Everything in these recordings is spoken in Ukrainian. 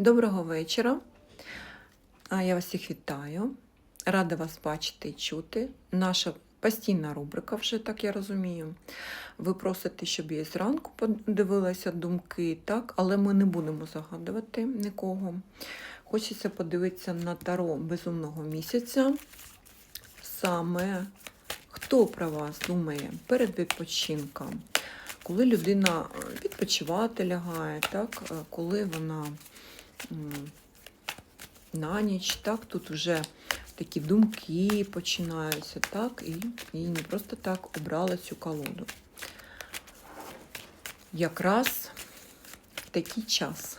Доброго вечора. Я вас всіх вітаю. Рада вас бачити і чути. Наша постійна рубрика, вже так я розумію. Ви просите, щоб я зранку подивилася думки, так, але ми не будемо загадувати нікого. Хочеться подивитися на таро безумного місяця. Саме хто про вас думає перед відпочинком, коли людина е, відпочивати лягає, так, е, коли вона на ніч, так, тут вже такі думки починаються, так, і їй не просто так обрала цю колоду. Якраз в такий час.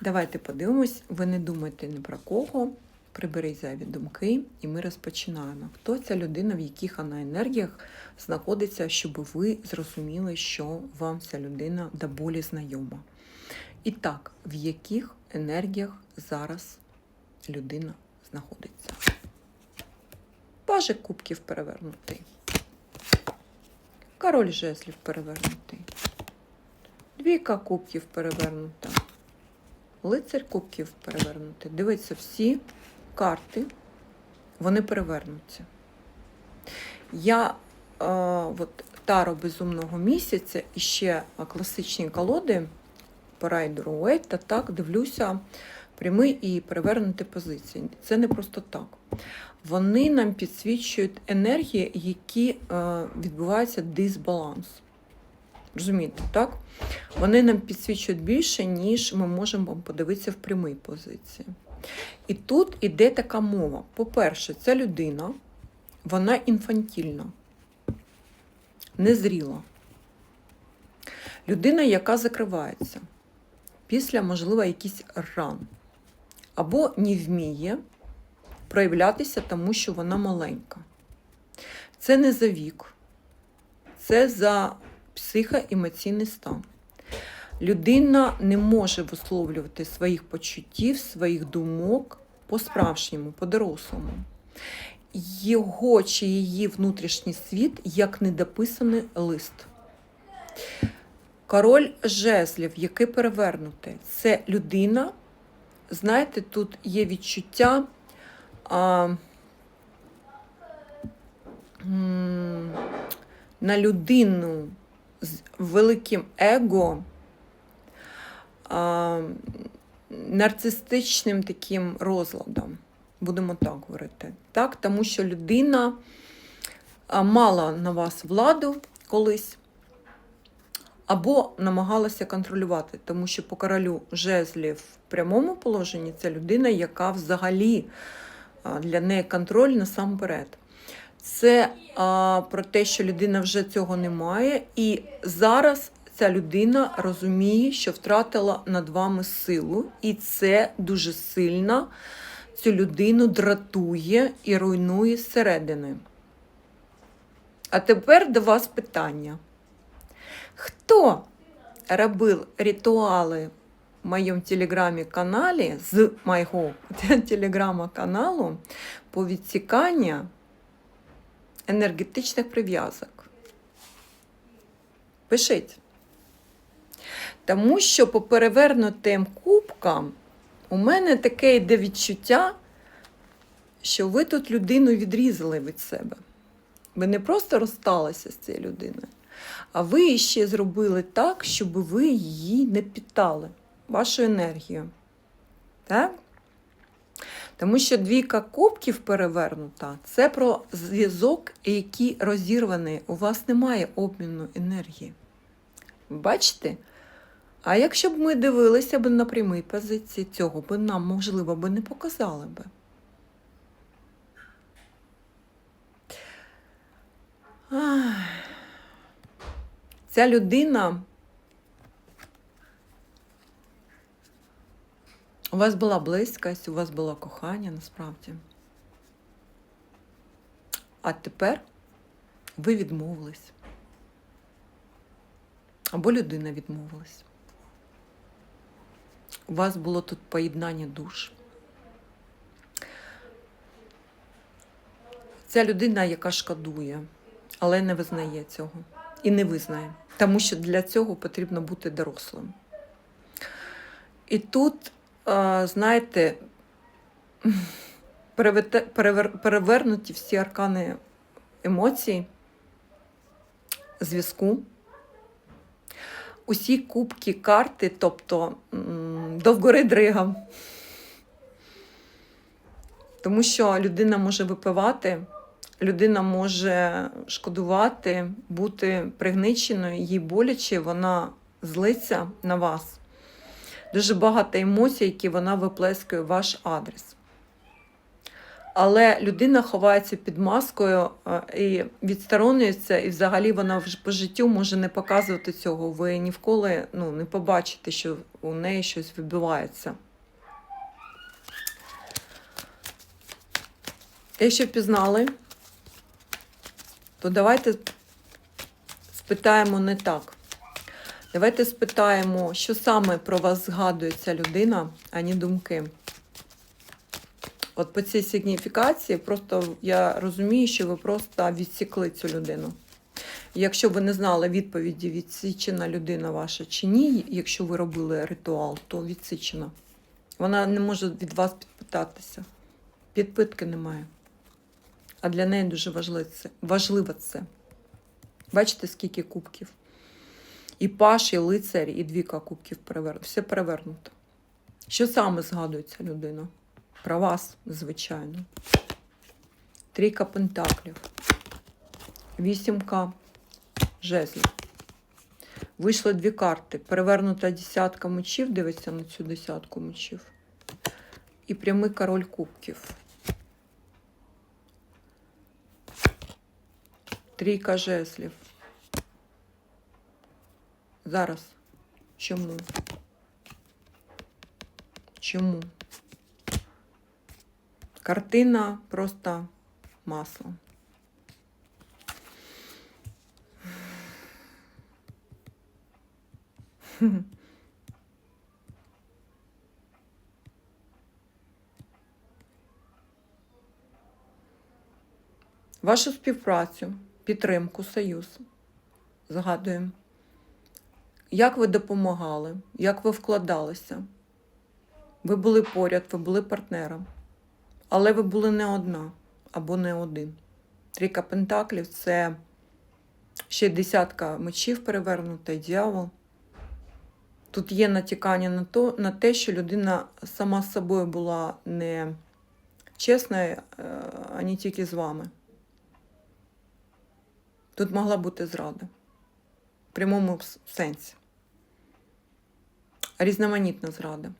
Давайте подивимось, ви не думайте ні про кого. Приберіть зайві думки, і ми розпочинаємо. Хто ця людина, в яких вона енергіях знаходиться, щоб ви зрозуміли, що вам ця людина до болі знайома. І так, в яких енергіях зараз людина знаходиться? Пажик кубків перевернутий. Король жезлів перевернутий. Двійка кубків перевернута. Лицар кубків перевернутий. Дивіться, всі карти, вони перевернуться. Я е, от, Таро безумного місяця і ще класичні колоди по Уейта, так, дивлюся прямі і перевернуті позиції. Це не просто так. Вони нам підсвічують енергії, які е, відбуваються дисбаланс. Розумієте, так? Вони нам підсвічують більше, ніж ми можемо подивитися в прямій позиції. І тут іде така мова. По-перше, ця людина, вона інфантільна, незріла. Людина, яка закривається після, можливо, якісь ран, або не вміє проявлятися, тому що вона маленька. Це не за вік, це за психоемоційний стан. Людина не може висловлювати своїх почуттів, своїх думок по-справжньому, по-дорослому. Його чи її внутрішній світ як недописаний лист. Король жезлів, який перевернутий, це людина. Знаєте, тут є відчуття а, на людину з великим его, а, нарцистичним таким розладом, будемо так говорити. Так? Тому що людина мала на вас владу колись. Або намагалася контролювати, тому що по королю жезлів в прямому положенні це людина, яка взагалі для неї контроль насамперед. Це а, про те, що людина вже цього не має, і зараз ця людина розуміє, що втратила над вами силу, і це дуже сильно цю людину дратує і руйнує зсередини. А тепер до вас питання. Хто робив ритуали в моєму телеграмі-каналі з моєго телеграма-каналу по відсіканню енергетичних прив'язок? Пишіть. Тому що по перевернутим кубкам у мене таке йде відчуття, що ви тут людину відрізали від себе. Ви не просто розсталися з цією людиною, а ви ще зробили так, щоб ви її не питали, вашу енергію. Так? Тому що двійка кубків перевернута це про зв'язок, який розірваний. У вас немає обміну енергії. Бачите? А якщо б ми дивилися б на прямій позиції, цього б нам, можливо, би не показали би. Ця людина. У вас була близькість, у вас було кохання насправді. А тепер ви відмовились. Або людина відмовилась. У вас було тут поєднання душ. Ця людина, яка шкодує, але не визнає цього і не визнає, тому що для цього потрібно бути дорослим. І тут, е, знаєте, перевер- перевернуті всі аркани емоцій, зв'язку. Усі кубки карти, тобто м, до. Тому що людина може випивати, людина може шкодувати, бути пригниченою, їй боляче, вона злиться на вас. Дуже багато емоцій, які вона виплескує в ваш адрес. Але людина ховається під маскою е, і відсторонюється, і взагалі вона в- по життю може не показувати цього. Ви ніколи ну, не побачите, що у неї щось відбувається. Якщо пізнали, то давайте спитаємо не так. Давайте спитаємо, що саме про вас згадує ця людина, а не думки. От по цій сигніфікації просто я розумію, що ви просто відсікли цю людину. Якщо ви не знали відповіді, відсічена людина ваша чи ні, якщо ви робили ритуал, то відсічена. Вона не може від вас підпитатися. Підпитки немає. А для неї дуже важливо це. Бачите, скільки кубків? І паш, і лицар, і двіка кубків перевернуто. Все перевернуто. Що саме згадує ця людина? Про вас, звичайно. Трійка пентаклів. Вісімка жезлів. Вийшли дві карти. Перевернута десятка мечів, дивиться на цю десятку мечів. І прямий король кубків. Трійка жезлів. Зараз. Чому? Чому? Картина просто масло. Вашу співпрацю, підтримку, союз. Згадуємо. Як ви допомагали, як ви вкладалися? Ви були поряд, ви були партнером. Але ви були не одна або не один. Трійка пентаклів це ще десятка мечів перевернута, дьявол. Тут є натякання на, то, на те, що людина сама з собою була не чесна, а не тільки з вами. Тут могла бути зрада. В прямому сенсі. Різноманітна зрада.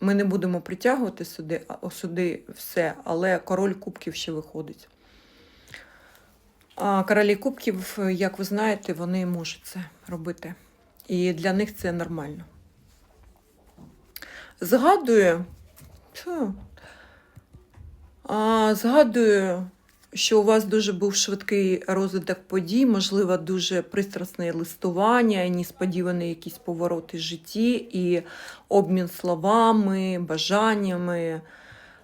Ми не будемо притягувати сюди, сюди все, але король кубків ще виходить. А королі кубків, як ви знаєте, вони можуть це робити. І для них це нормально. Згадую, а, згадую, що у вас дуже був швидкий розвиток подій, можливо, дуже пристрасне листування, і несподівані якісь повороти в житті, і обмін словами, бажаннями.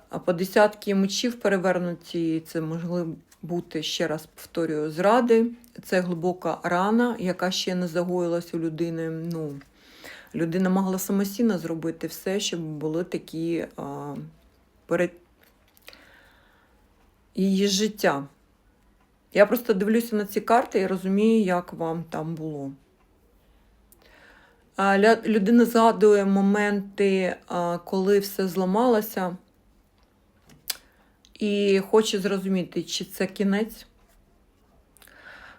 А по десятки мечів перевернуті, це могли бути, ще раз повторюю, зради. Це глибока рана, яка ще не загоїлась у людини. Ну, людина могла самостійно зробити все, щоб були такі а, перед її життя. Я просто дивлюся на ці карти і розумію, як вам там було. Людина згадує моменти, коли все зламалося, і хоче зрозуміти, чи це кінець.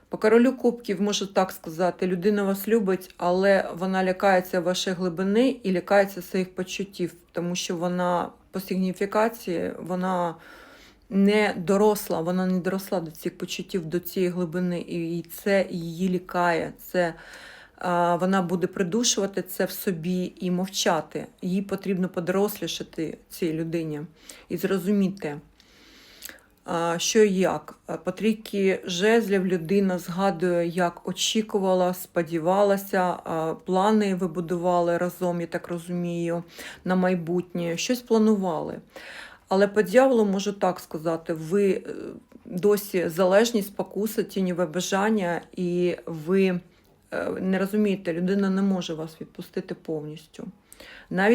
По королю кубків можу так сказати, людина вас любить, але вона лякається вашої глибини і лякається своїх почуттів, тому що вона по сигніфікації вона не доросла, вона не доросла до цих почуттів, до цієї глибини, і це її лякає. Це вона буде придушувати це в собі і мовчати. Їй потрібно подорослішати цій людині і зрозуміти. Що і як? По жезлів людина згадує, як очікувала, сподівалася, плани вибудували разом, я так розумію, на майбутнє, щось планували. Але по дьяволу можу так сказати: ви е, досі залежні, спокуси, тіньове бажання, і ви е, не розумієте, людина не може вас відпустити повністю. Навіть